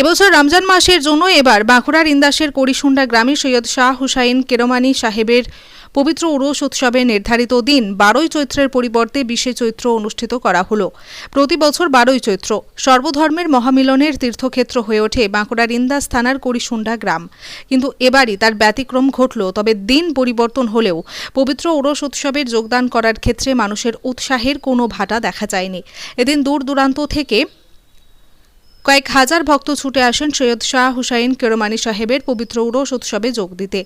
এবছর রমজান মাসের জন্য এবার বাঁকুড়ার ইন্দাসের করিসুন্ডা গ্রামে সৈয়দ শাহ হুসাইন কেরমানি সাহেবের পবিত্র উরস উৎসবে নির্ধারিত দিন বারোই চৈত্রের পরিবর্তে বিশে চৈত্র অনুষ্ঠিত করা হলো। প্রতি বছর বারোই চৈত্র সর্বধর্মের মহামিলনের তীর্থক্ষেত্র হয়ে ওঠে বাঁকুড়ার ইন্দাস থানার করিসুন্ডা গ্রাম। কিন্তু এবারই তার ব্যতিক্রম ঘটল, তবে দিন পরিবর্তন হলেও পবিত্র ওরস উৎসবের যোগদান করার ক্ষেত্রে মানুষের উৎসাহের কোনো ভাটা দেখা যায়নি। এদিন দূর দূরান্ত থেকে কয়েক হাজার ভক্ত ছুটে আসেন সৈয়দ শাহ হুসাইন কেরমানি সাহেবের পবিত্র উরস উৎসবে যোগ দিতে।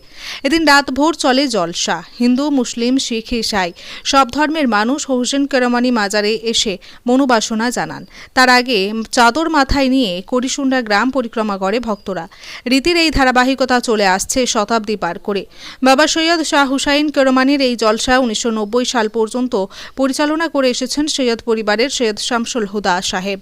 এদিন রাত ভোর চলে জলসা। হিন্দু, মুসলিম, শিখ, ইসাই সব ধর্মের মানুষ হোসেন কেরমানি মাজারে এসে মনোবাসনা জানান। তার আগে চাদর মাথায় নিয়ে করিসুন্ডা গ্রাম পরিক্রমা করে ভক্তরা। রীতির এই ধারাবাহিকতা চলে আসছে শতাব্দী পার করে। বাবা সৈয়দ শাহ হুসাইন কেরমানির এই জলসা উনিশশো নব্বই সাল পর্যন্ত পরিচালনা করে এসেছেন সৈয়দ পরিবারের সৈয়দ শামসুল হুদা সাহেব।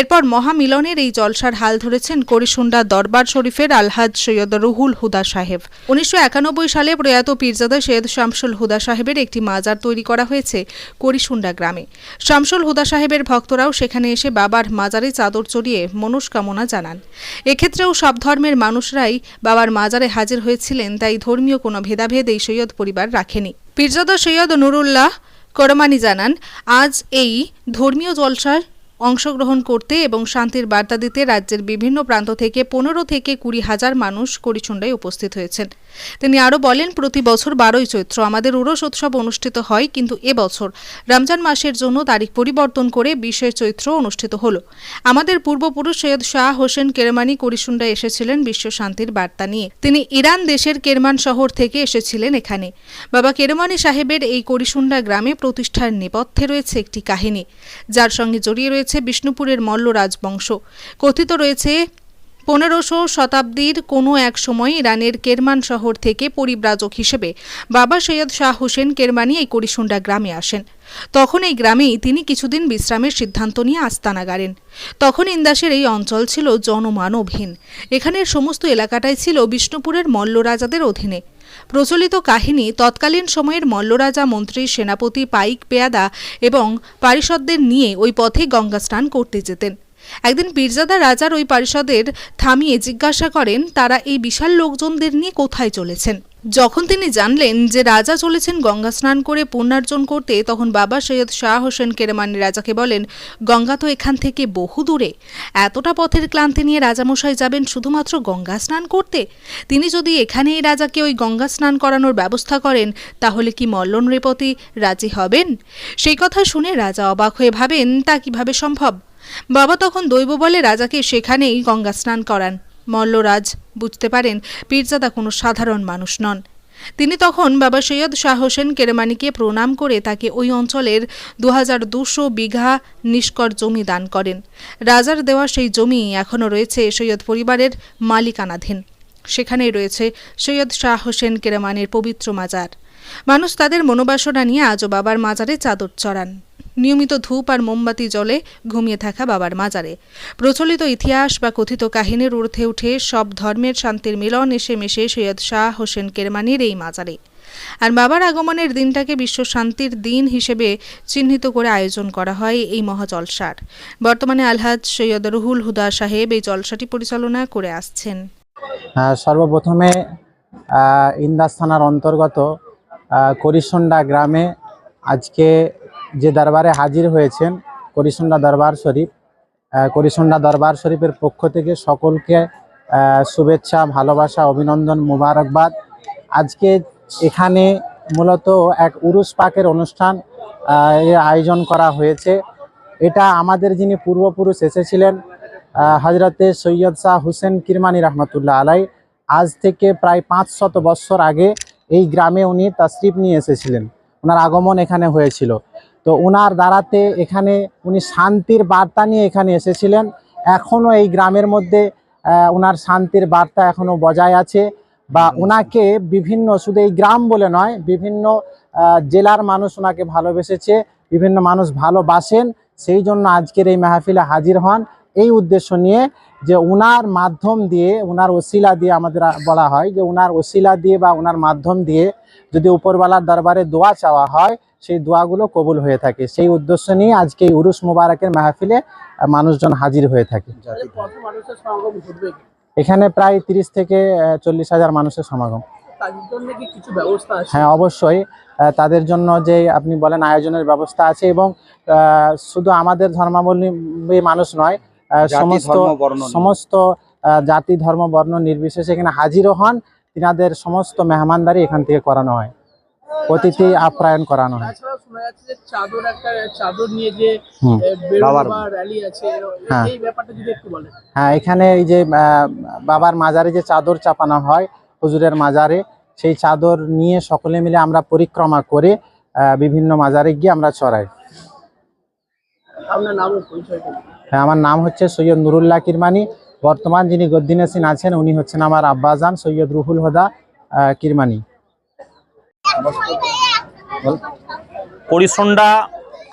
এরপর মহামিলনের এই জলসার হাল ধরেছেন করিসুন্ডা দরবার শরীফের আলহাজ সৈয়দ রুহুল হুদা সাহেব। উনিশশো একানব্বই সালে প্রয়াত পীরজাদা সৈয়দ শামসুল হুদা সাহেবের একটি মাজার তৈরি করা হয়েছে করিসুন্ডা গ্রামে। শামসুল হুদা সাহেবের ভক্তরাও সেখানে এসে বাবার মাজারে চাদর চড়িয়ে মনস্কামনা জানান। এক্ষেত্রেও সব ধর্মের মানুষরাই বাবার মাজারে হাজির হয়েছিলেন, তাই ধর্মীয় কোনো ভেদাভেদ এই সৈয়দ পরিবার রাখেনি। পীরজাদা সৈয়দ নুরুল্লাহ করমানি জানান, আজ এই ধর্মীয় জলসার অংশগ্রহণ করতে এবং শান্তির বার্তা দিতে রাজ্যের বিভিন্ন প্রান্ত থেকে পনেরো থেকে কুড়ি হাজার মানুষ করিচুণ্ডায় উপস্থিত হয়েছেন। তিনি আরও বলেন, প্রতি বছর বারোই চৈত্র আমাদের উরস উৎসব অনুষ্ঠিত হয়, কিন্তু এবছর রমজান মাসের জন্য তারিখ পরিবর্তন করে বিশে চৈত্র অনুষ্ঠিত হল। আমাদের পূর্বপুরুষ সৈয়দ শাহ হোসেন কেরমানি করিসুন্ডা এসেছিলেন বিশ্ব শান্তির বার্তা নিয়ে। তিনি ইরান দেশের কেরমান শহর থেকে এসেছিলেন এখানে। বাবা কেরমানি সাহেবের এই করিসুন্ডা গ্রামে প্রতিষ্ঠার নেপথ্যে রয়েছে একটি কাহিনী, যার সঙ্গে জড়িয়ে রয়েছে বিষ্ণুপুরের মল্ল রাজবংশ। কথিত রয়েছে পনেরোশো শতাব্দীর কোনো এক সময় ইরানের কেরমান শহর থেকে পরিব্রাজক হিসেবে বাবা সৈয়দ শাহ হোসেন কেরমানি এই করিসুন্ডা গ্রামে আসেন। তখন এই গ্রামেই তিনি কিছুদিন বিশ্রামের সিদ্ধান্ত নিয়ে আস্তানা গাড়েন। তখন ইন্দাসের এই অঞ্চল ছিল জনমানবহীন। এখানের সমস্ত এলাকাটাই ছিল বিষ্ণুপুরের মল্ল রাজাদের অধীনে। প্রচলিত কাহিনী তৎকালীন সময়ের মল্লরাজা মন্ত্রী সেনাপতি পাইক পেয়াদা এবং পারিষদদের নিয়ে ওই পথে গঙ্গা স্নান করতে যেতেন। একদিন পীরজাদা রাজার ওই পারিষদের থামিয়ে জিজ্ঞাসা করেন, তারা এই বিশাল লোকজনদের নিয়ে কোথায় চলেছেন? যখন তিনি জানলেন যে রাজা চলেছেন গঙ্গা স্নান করে পুণ্যার্জন করতে, তখন বাবা সৈয়দ শাহ হোসেন কেরেমানি রাজাকে বলেন, গঙ্গা তো এখান থেকে বহু দূরে। এতটা পথের ক্লান্তি নিয়ে রাজামশাই যাবেন শুধুমাত্র গঙ্গা স্নান করতে? তিনি যদি এখানে এই রাজাকে ওই গঙ্গা স্নান করানোর ব্যবস্থা করেন, তাহলে কি মল্ল নৃপতি রাজি হবেন? সেই কথা শুনে রাজা অবাক হয়ে ভাবেন, তা কীভাবে সম্ভব? বাবা তখন দৈব বলে রাজাকে সেখানেই গঙ্গা স্নান করান। মল্লরাজ বুঝতে পারেন পীরজাদা কোনো সাধারণ মানুষ নন। তিনি তখন বাবা সৈয়দ শাহ হোসেন কেরমানিকে প্রণাম করে তাকে ওই অঞ্চলের দু হাজার দুশো বিঘা নিষ্কর জমি দান করেন। রাজার দেওয়া সেই জমি এখনও রয়েছে সৈয়দ পরিবারের মালিকানাধীন। সেখানেই রয়েছে সৈয়দ শাহ হোসেন কেরমানির পবিত্র মাজার। মানুষ তাদের মনোবাসনা নিয়ে আজও বাবার মাজারে চাদর চড়ান। নিয়মিত ধূপ আর মোমবাতি জলে ঘুমিয়ে থাকা বাবার মাজারে। প্রচলিত ইতিহাস বা কথিত কাহিনীর ঊর্ধ্বে উঠে সব ধর্মের শান্তির মিলন এসে মেশে সৈয়দ শাহ হোসেন কেরমানির এই মাজারে। আর বাবার আগমনের দিনটাকে বিশ্ব শান্তির দিন হিসেবে চিহ্নিত করে আয়োজন করা হয় এই মহাজলসার। বর্তমানে আলহাজ সৈয়দ রুহুল হুদা সাহেব এই জলসাটি পরিচালনা করে আসছেন। সর্বপ্রথমে ইন্দাস থানার অন্তর্গত করিসন্ডা গ্রামে আজকে যে দরবারে হাজির হয়েছেন করিসুন্ডা দরবার শরীফ করিসুন্ডা দরবার শরীফের পক্ষ থেকে সকলকে শুভেচ্ছা, ভালোবাসা, অভিনন্দন, মুবারকবাদ। আজকে এখানে মূলত এক উরুস পাকের অনুষ্ঠান এর আয়োজন করা হয়েছে। এটা আমাদের যিনি পূর্বপুরুষ এসেছিলেন হজরতে সৈয়দ শাহ হুসেন কিরমানি রহমতুল্লাহ আলাই, আজ থেকে প্রায় পাঁচ শত বৎসর আগে এই গ্রামে উনি তাশরিফ নিয়ে এসেছিলেন। ওনার আগমন এখানে হয়েছিল। তো ওনার দ্বারাতে এখানে উনি শান্তির বার্তা নিয়ে এখানে এসেছিলেন। এখনও এই গ্রামের মধ্যে ওনার শান্তির বার্তা এখনও বজায় আছে বা ওনাকে বিভিন্ন শুধু এই গ্রাম বলে নয় বিভিন্ন জেলার মানুষ ওনাকে ভালোবেসেছে বিভিন্ন মানুষ ভালোবাসেন। সেই জন্য আজকের এই মাহফিলে হাজির হন। এই উদ্দেশ্য নিয়ে যে উনার মাধ্যম দিয়ে উনার ওসিলা দিয়ে আমাদের বলা হয় যে উনার ওসিলা দিয়ে বা উনার মাধ্যম দিয়ে যদি উপরওয়ালার দরবারে দোয়া চাওয়া হয় সেই দোয়াগুলো কবুল হয়ে থাকে। সেই উদ্দেশ্য নিয়ে আজকে এই উরুস মুবারকের মাহফিলে মানুষজন হাজির হয়ে থাকে। এখানে প্রায় তিরিশ থেকে চল্লিশ হাজার মানুষের সমাগম। তাদের জন্য কি কিছু ব্যবস্থা হ্যাঁ অবশ্যই তাদের জন্য যে আপনি বলেন আয়োজনের ব্যবস্থা আছে এবং শুধু আমাদের ধর্মাবলম্বী মানুষ নয় সমস্ত। সমস্ত জাতি ধর্ম বর্ণ নির্বিশেষে এখানে হাজিরও হন। তিনাদের সমস্ত মেহমানদারি এখান থেকে করানো হয়। অতিথি আপ্যায়ন করানো হয় তাছাড়া শোনা যাচ্ছে যে চাদর একটা চাদর নিয়ে যে হুম। বাবার- বাবার র্যালি আছে হ্যাঁ। এই ব্যাপারটা যদি একটু বলেন হ্যাঁ এখানে এই যে বাবার মাজারে যে চাদর চাপানো হয় হুজুরের মাজারে সেই চাদর নিয়ে সকলে মিলে আমরা পরিক্রমা করে বিভিন্ন মাজারে গিয়ে আমরা চড়াই। হ্যাঁ আমার নাম হচ্ছে সৈয়দ নুরুল্লাহ কিরমানি বর্তমান যিনি গদ্দিনেসিন আছেন উনি হচ্ছেন আমার আব্বাজান সৈয়দ রুহুল হুদা কিরমানি পরিসন্ডা,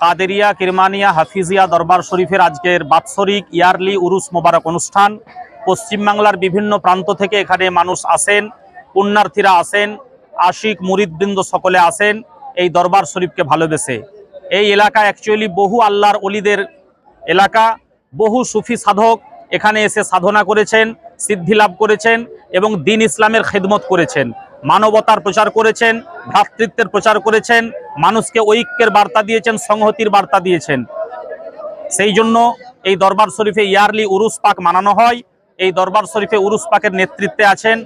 কাদেরিয়া, কিরমানিয়া, হাফিজিয়া দরবার শরীফের আজকের বাৎসরিক ইয়ারলি উরুস মোবারক অনুষ্ঠান। পশ্চিমবাংলার বিভিন্ন প্রান্ত থেকে এখানে মানুষ আসেন, পুণ্যার্থীরা আসেন, আশিক মুরিদবৃন্দ সকলে আসেন এই দরবার শরীফকে ভালোবেসে। এই এলাকা অ্যাকচুয়ালি বহু আল্লাহর অলিদের এলাকা, বহু সুফি সাধক এখানে এসে সাধনা করেছেন, সিদ্ধি লাভ করেছেন এবং দিন ইসলামের খেদমত করেছেন। মানবতার প্রচার করেছেন, ভ্রাতৃত্বের প্রচার করেছেন, মানুষকে ঐক্যের বার্তা দিয়েছেন, সংহতির বার্তা দিয়েছেন। সেই জন্য এই দরবার শরীফে ইয়ারলি উরুস পাক মানানো হয়। এই দরবার শরীফে উরুস পাকের নেতৃত্বে আছেন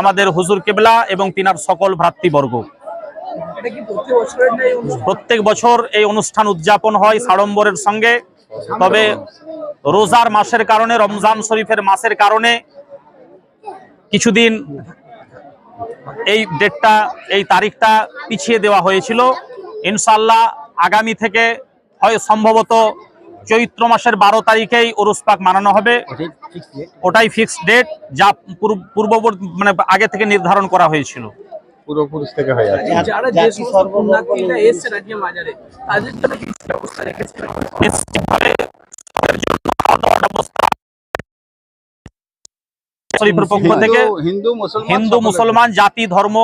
আমাদের হুজুর কেবলা এবং তিনার সকল ভ্রাতৃবর্গ? প্রত্যেক বছর এই অনুষ্ঠান উদযাপন হয় সাড়ম্বরের সঙ্গে। তবে রোজার মাসের কারণে, রমজান শরীফের মাসের কারণে কিছুদিন এই ডেটটা এই তারিখটা পিছিয়ে দেওয়া হয়েছিল। ইনশাল্লাহ আগামী থেকে হয় সম্ভবত চৈত্র মাসের বারো তারিখেই ওরস পাক মানানো হবে। ওটাই ফিক্সড ডেট যা পূর্ববর্তী মানে আগে থেকে নির্ধারণ করা হয়েছিল। পূর্বপুরুষ থেকে হয়ে আছে যারা যে সমস্ত পুণ্যার্থীরা এসছেন আজকে মাজারে তাদের জন্য কি ব্যবস্থা রেখেছেন নিশ্চিতভাবে সবার জন্য খাওয়া দাওয়ার ব্যবস্থা শরীফের পক্ষ থেকে হিন্দু মুসলমান জাতি ধর্ম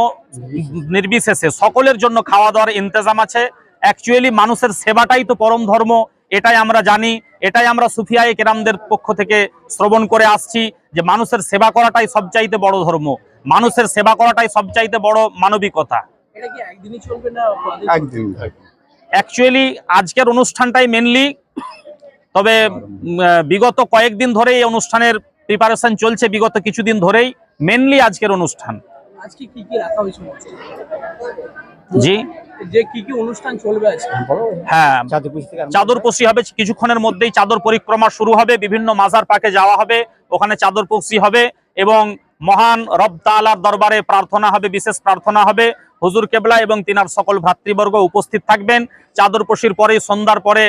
নির্বিশেষে সকলের জন্য খাওয়া দাওয়ার ইন্তজাম আছে। অ্যাকচুয়ালি মানুষের সেবাটাই তো পরম ধর্ম এটাই আমরা জানি এটাই আমরা সুফিয়ায়ে কেরামদের পক্ষ থেকে শ্রবণ করে আসছি যে মানুষের সেবা করাটাই সবচাইতে বড় ধর্ম মানুষের সেবা করাটাই সবচাইতে বড় মানবিকতা। অ্যাকচুয়ালি আজকের অনুষ্ঠানটাই মেনলি তবে বিগত কয়েকদিন ধরে এই অনুষ্ঠানের প্রিপারেশন চলছে বিগত কিছুদিন ধরেই মেনলি আজকের অনুষ্ঠান। আজকে কি কি রাখা হয়েছে জি? যে কি কি অনুষ্ঠান চলবে হ্যাঁ চাদর হবে কিছুক্ষণের মধ্যেই চাদর পরিক্রমা শুরু হবে বিভিন্ন মাজার পাকে যাওয়া হবে ওখানে চাদর হবে এবং মহান রব তালার দরবারে প্রার্থনা হবে বিশেষ প্রার্থনা হবে। হুজুর কেবলা এবং তিনার সকল ভ্রাতৃবর্গ উপস্থিত থাকবেন। চাদর পশির পরেই সন্ধ্যার পরে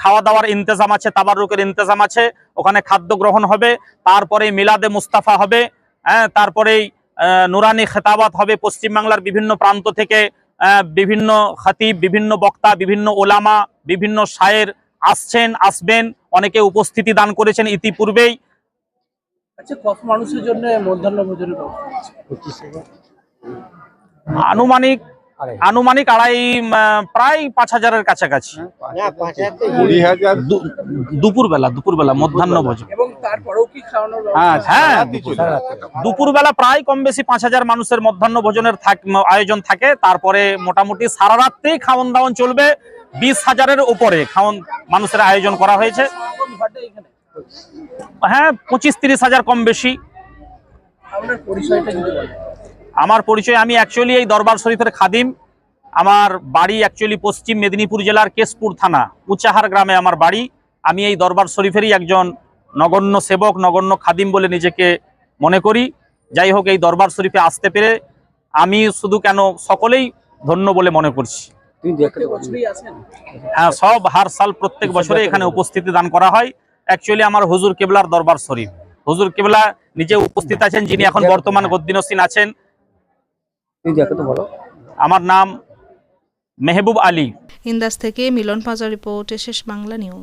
খাওয়া দাওয়ার ইন্তজাম আছে তাবারুকের ইন্তজাম আছে ওখানে খাদ্য গ্রহণ হবে তারপরে মিলাদে মুস্তাফা হবে হ্যাঁ তারপরেই নুরানি খেতাবাত হবে পশ্চিমবাংলার বিভিন্ন প্রান্ত থেকে বিভিন্ন খাতিব বিভিন্ন বক্তা বিভিন্ন ওলামা বিভিন্ন শায়ের আসছেন আসবেন অনেকে উপস্থিতি দান করেছেন ইতিপূর্বেই। আচ্ছা কত মানুষের জন্য মধ্যাহ্ন ভোজনের ব্যবস্থা আছে? আনুমানিক আনুমানিক আড়াই প্রায় পাঁচ হাজারের কাছাকাছি। কুড়ি হাজার। দু- দুপুরবেলা দুপুরবেলা মধ্যাহ্ন ভোজন। এবং তারপরেও কি খাওয়ানোর হ্যাঁ? হ্যাঁ। চলে। দুপুরবেলা প্রায় কম বেশি পাঁচ হাজার মানুষের মধ্যাহ্ন ভোজনের থাক- আয়োজন থাকে। তারপরে মোটামুটি সারা রাত্রেই খাওয়ান দাওয়ান চলবে। বিশ হাজারের উপরে খাওয়ন মানুষের আয়োজন করা হয়েছে। হ্যাঁ পঁচিশ তিরিশ হাজার কম বেশি। আপনার পরিচয়টা যদি বলেন আমার পরিচয় আমি অ্যাকচুয়ালি এই দরবার শরীফের খাদিম। আমার বাড়ি অ্যাকচুয়ালি পশ্চিম মেদিনীপুর জেলার কেশপুর থানা উচাহার গ্রামে আমার বাড়ি। আমি এই দরবার শরীফেরই একজন নগণ্য সেবক নগণ্য খাদিম বলে নিজেকে মনে করি। যাই হোক এই দরবার শরীফে আসতে পেরে আমি শুধু কেন সকলেই ধন্য বলে মনে করছি। হ্যাঁ সব হার সাল প্রত্যেক বছরে এখানে উপস্থিতি দান করা হয়। অ্যাকচুয়ালি আমার হুজুর কেবলার দরবার শরীফ। হুজুর কেবলা নিজে উপস্থিত আছেন যিনি এখন বর্তমান গদ্দিনসিন আছেন। আমার নাম মেহবুব আলী। ইন্দাস থেকে মিলন পাজা রিপোর্ট শেষ বাংলা নিউজ।